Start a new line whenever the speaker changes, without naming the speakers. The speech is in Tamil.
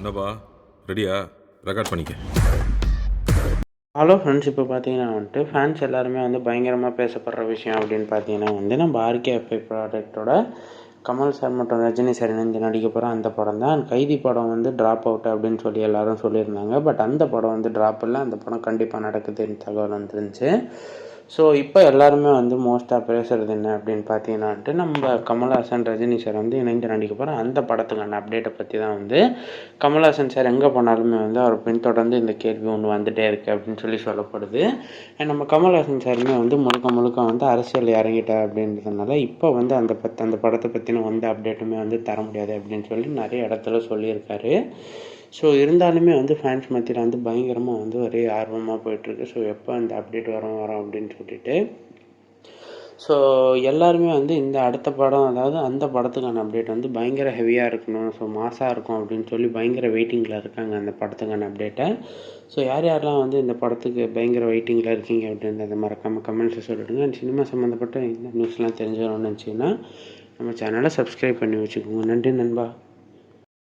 என்னப்பா ரெடியா ரெக்கார்ட் பண்ணிக்க.
ஹலோ ஃப்ரெண்ட்ஸ் இப்போ பார்த்தீங்கன்னா வந்துட்டு ஃபேன்ஸ் எல்லாருமே வந்து பயங்கரமாக பேசப்படுற விஷயம் அப்படின்னு பார்த்தீங்கன்னா வந்து நம்ம ஆர்கேஎஃப்ஐ ப்ராடக்ட்டோட கமல் சார் மற்றும் ரஜினி சார் இணைந்து நடிக்க போகிற அந்த படம் தான். கைதி படம் வந்து ட்ராப் அவுட் அப்படின்னு சொல்லி எல்லாரும் சொல்லியிருந்தாங்க. பட் அந்த படம் வந்து ட்ராப் இல்லை. அந்த படம் கண்டிப்பாக நடக்குதுன்னு தகவல் வந்துருந்துச்சு. ஸோ இப்போ எல்லாருமே வந்து மோஸ்ட்டாக பேசுகிறது என்ன அப்படின்னு பார்த்தீங்கன்னாட்டு நம்ம கமல்ஹாசன் ரஜினி சார் வந்து இணைந்து நடிக்க போகிற அந்த படத்துக்கான அப்டேட்டை பற்றி தான் வந்து கமல்ஹாசன் சார் எங்கே போனாலுமே வந்து அவர் பின்தொடர்ந்து இந்த கேள்வி ஒன்று வந்துட்டே இருக்குது அப்படின்னு சொல்லி சொல்லப்படுது. நம்ம கமல்ஹாசன் சாருமே வந்து முழுக்க முழுக்க வந்து அரசியல் இறங்கிட்டார் அப்படின்றதுனால இப்போ வந்து அந்த பத் அந்த படத்தை பற்றின வந்து அப்டேட்டுமே வந்து தர முடியாது அப்படின்னு சொல்லி நிறைய இடத்துல சொல்லியிருக்காரு. ஸோ இருந்தாலுமே வந்து ஃபேன்ஸ் மத்தியில் வந்து பயங்கரமாக வந்து ஒரே ஆர்வமாக போயிட்டுருக்கு. ஸோ எப்போ அந்த அப்டேட் வரும் வரும் அப்படின்னு சொல்லிட்டு. ஸோ எல்லாருமே வந்து இந்த அடுத்த படம் அதாவது அந்த படத்துக்கான அப்டேட் வந்து பயங்கர ஹெவியாக இருக்கணும். ஸோ மாசாக இருக்கும் அப்படின்னு சொல்லி பயங்கர வெயிட்டிங்கில் இருக்காங்க அந்த படத்துக்கான அப்டேட்டை ஸோ யார் யாரெல்லாம் வந்து இந்த படத்துக்கு பயங்கர வெயிட்டிங்கில் இருக்கீங்க அப்படின்றத மறக்காமல் கமெண்ட்ஸை சொல்லிவிடுங்க அண்ட் சினிமா சம்மந்தப்பட்ட இந்த நியூஸ்லாம் தெரிஞ்சுக்கணும்னு நினச்சிங்கன்னா நம்ம சேனலை சப்ஸ்கிரைப் பண்ணி வச்சுக்கோங்க. நன்றி நண்பா.